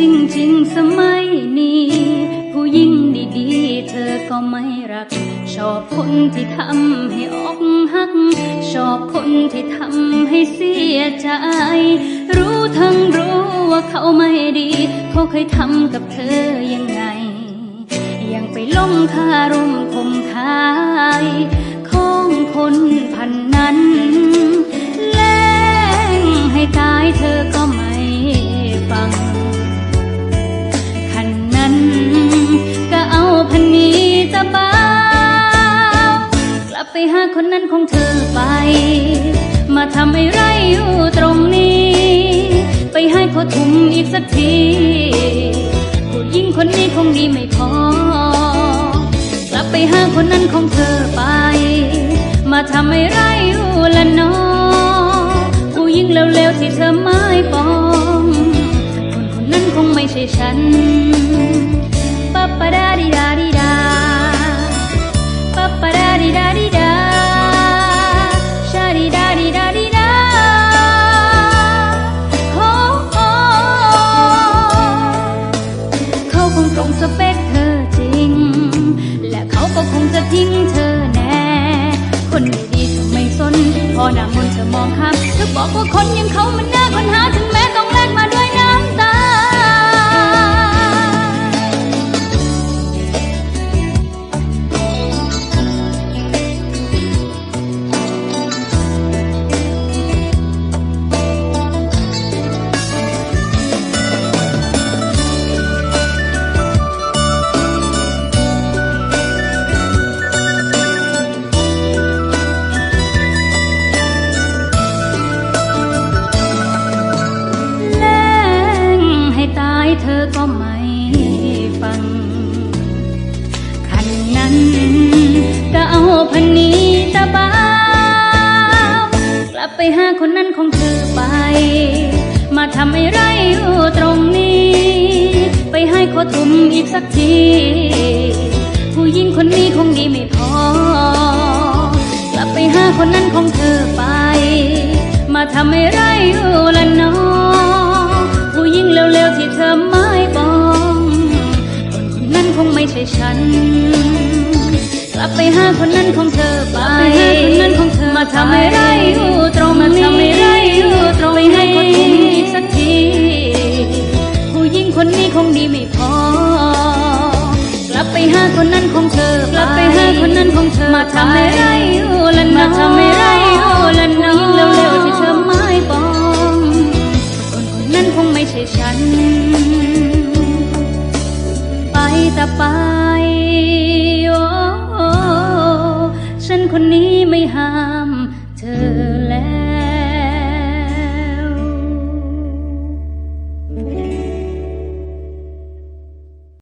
จริงๆ สมัยนี้ ผู้หญิงดีๆ เธอก็ไม่รัก ชอบคนที่ทำให้อกหัก ชอบคนที่ทำให้เสียใจ รู้ทั้งรู้ว่าเขาไม่ดี เขาเคยทำกับเธอยังไง ยังไปลงคารมคมคาย ของคนพัน นี้ตะบากลับไปหาคนนั้นของเธอไป มาทำให้ไรอยู่ตรงนี้ ไปให้เขาทุ่มอีกสักทีผู้หญิงคนนี้คงดีไม่พอ กลับไปหาคนนั้นของเธอไป มาทำให้ไรอยู่ละนอผู้หญิงเร็วๆที่เธอไม่ปองคนคนนั้นคงไม่ใช่ฉันปะปะดาดิดาดิ งสเปคเธอจริง และเขาก็คงจะทิ้งเธอแน่ คนไม่ดีเธอไม่สน พอหน้ามนเธอมองข้ามเธอบอกว่าคนอย่างเขามันน่าค้นหาถึงแม้ต้อง พันนี้ตะบากลับไปหาคนนั้นของเธอไป มาทำให้ไรอยู่ตรงนี้ ไปให้ขาทุ่มอีกสักที ผู้หญิงคนนี้คงดีไม่พอ กลับไปหาคนนั้นของเธอไป มาทำให้ไรอยู่ละเนอผู้หญิงเร็วๆที่เธอไม่ปอง คนคนนั้นคงไม่ใช่ฉัน ลับไปหาคนนั้นของเธอไปคนนั้นของเธอมาทำให้ไรอยู่ตรงมาทำให้ไรอยู่ตรงไปให้คนทุ่มอีกสักที ผู้หญิงคนนี้คงดีไม่พอกลับไปหาคนนั้นของเธอกลับไปหาคนนั้นของเธอมาทำให้ไรอยู่ละนอมาทำให้ไรอยู่ละนอผู้หญิงเร็วๆที่เธอไม่ปองคนคนนั้นคงไม่ใช่ฉัน ไปแต่ไป นี้ไม่ห่ามเธอ